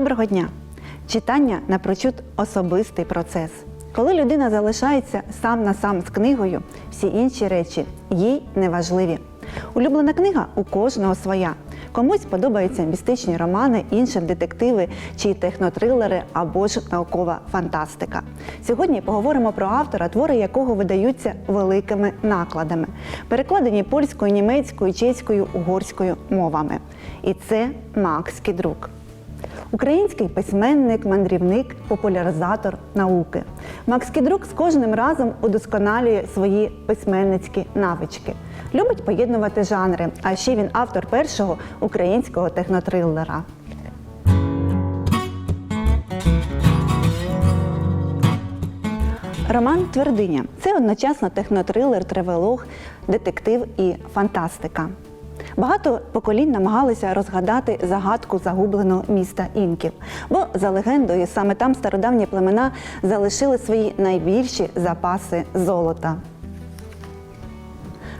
Доброго дня! Читання напрочуд особистий процес. Коли людина залишається сам на сам з книгою, всі інші речі їй неважливі. Улюблена книга у кожного своя. Комусь подобаються містичні романи, іншим детективи чи технотрилери або ж наукова фантастика. Сьогодні поговоримо про автора, твори якого видаються великими накладами, перекладені польською, німецькою, чеською, угорською мовами. І це Макс Кідрук. Український письменник, мандрівник, популяризатор науки. Макс Кідрук з кожним разом удосконалює свої письменницькі навички. Любить поєднувати жанри, а ще він автор першого українського технотрилера. Роман Твердиня це одночасно технотрилер, тревелог, детектив і фантастика. Багато поколінь намагалися розгадати загадку загубленого міста інків, бо за легендою саме там стародавні племена залишили свої найбільші запаси золота.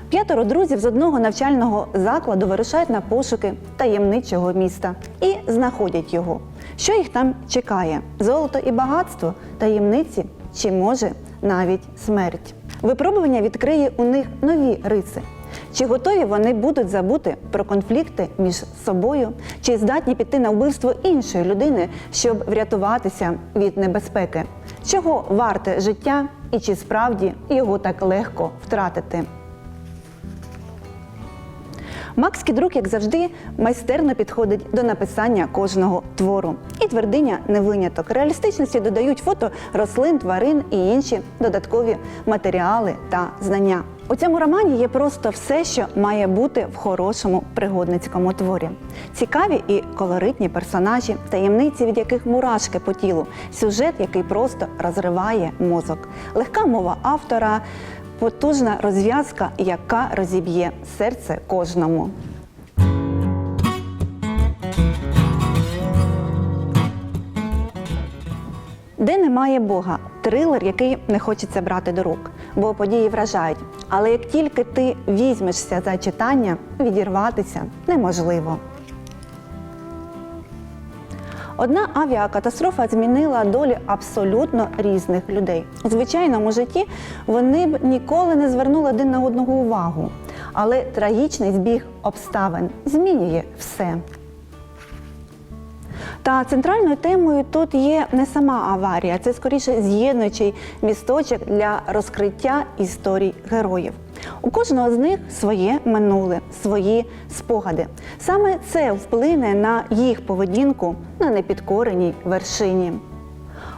П'ятеро друзів з одного навчального закладу вирушають на пошуки таємничого міста і знаходять його. Що їх там чекає? Золото і багатство, таємниці чи може навіть смерть? Випробування відкриє у них нові риси. Чи готові вони будуть забути про конфлікти між собою, чи здатні піти на вбивство іншої людини, щоб врятуватися від небезпеки? Чого варте життя і чи справді його так легко втратити? Макс Кідрук, як завжди, майстерно підходить до написання кожного твору. І твердиня не виняток. Реалістичності додають фото рослин, тварин і інші додаткові матеріали та знання. У цьому романі є просто все, що має бути в хорошому пригодницькому творі. Цікаві і колоритні персонажі, таємниці, від яких мурашки по тілу, сюжет, який просто розриває мозок, легка мова автора, потужна розв'язка, яка розіб'є серце кожному. Де немає Бога, трилер, який не хочеться брати до рук, бо події вражають. Але як тільки ти візьмешся за читання, відірватися неможливо. Одна авіакатастрофа змінила долі абсолютно різних людей. У звичайному житті вони б ніколи не звернули один на одного увагу. Але трагічний збіг обставин змінює все. Та центральною темою тут є не сама аварія, це скоріше з'єднуючий місточок для розкриття історій героїв. У кожного з них своє минуле, свої спогади. Саме це вплине на їх поведінку на непідкореній вершині.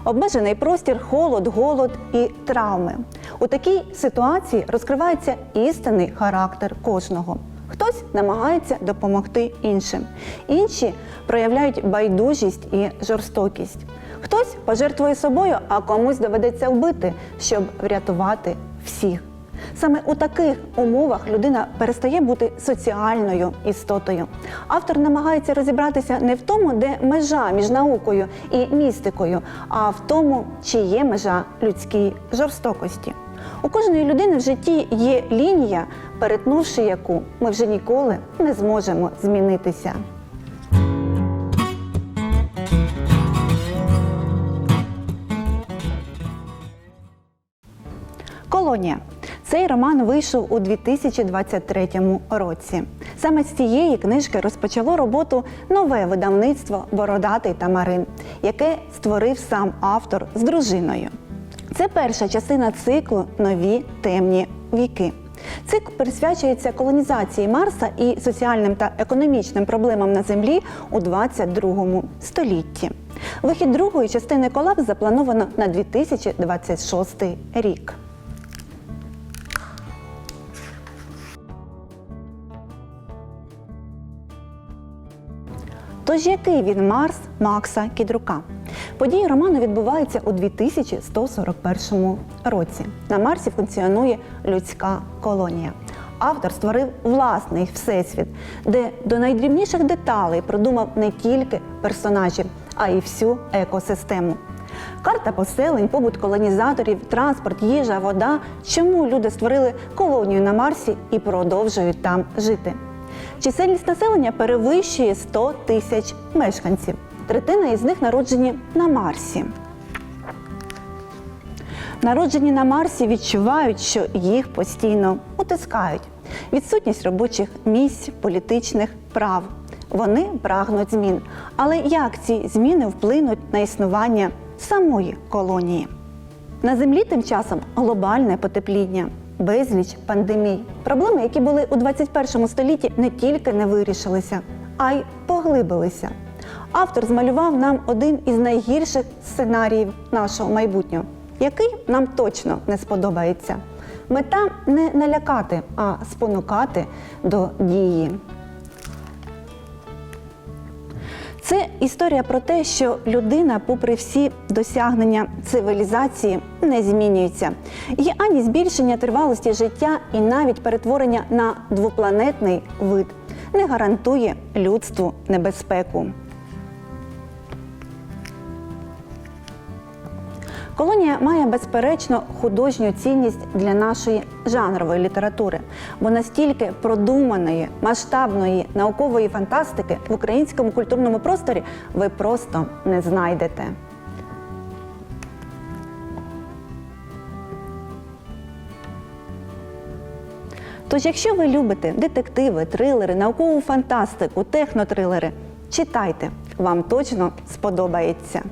Обмежений простір, холод, голод і травми. У такій ситуації розкривається істинний характер кожного. Хтось намагається допомогти іншим, інші проявляють байдужість і жорстокість. Хтось пожертвує собою, а комусь доведеться вбити, щоб врятувати всіх. Саме у таких умовах людина перестає бути соціальною істотою. Автор намагається розібратися не в тому, де межа між наукою і містикою, а в тому, чи є межа людській жорстокості. У кожної людини в житті є лінія, перетнувши яку ми вже ніколи не зможемо змінитися. Колонія. Цей роман вийшов у 2023 році. Саме з цієї книжки розпочало роботу нове видавництво Бородатий Тамарин, яке створив сам автор з дружиною. Це перша частина циклу Нові темні віки. Цикл присвячується колонізації Марса і соціальним та економічним проблемам на Землі у 22 столітті. Вихід другої частини колапс заплановано на 2026 рік. Тож який він Марс Макса Кідрука? Події роману відбуваються у 2141 році. На Марсі функціонує людська колонія. Автор створив власний всесвіт, де до найдрібніших деталей продумав не тільки персонажів, а й всю екосистему. Карта поселень, побут колонізаторів, транспорт, їжа, вода. Чому люди створили колонію на Марсі і продовжують там жити? Чисельність населення перевищує 100 тисяч мешканців. Третина із них народжені на Марсі. Народжені на Марсі відчувають, що їх постійно утискають. Відсутність робочих місць, політичних прав. Вони прагнуть змін. Але як ці зміни вплинуть на існування самої колонії? На землі тим часом глобальне потепління, безліч пандемій. Проблеми, які були у 21 столітті, не тільки не вирішилися, а й поглибилися. Автор змалював нам один із найгірших сценаріїв нашого майбутнього, який нам точно не сподобається. Мета не налякати, а спонукати до дії. Це історія про те, що людина, попри всі досягнення цивілізації, не змінюється. Є ані збільшення тривалості життя і навіть перетворення на двопланетний вид не гарантує людству небезпеку. Колонія має безперечно художню цінність для нашої жанрової літератури, бо настільки продуманої, масштабної наукової фантастики в українському культурному просторі ви просто не знайдете. Тож, якщо ви любите детективи, трилери, наукову фантастику, технотрилери, читайте, вам точно сподобається.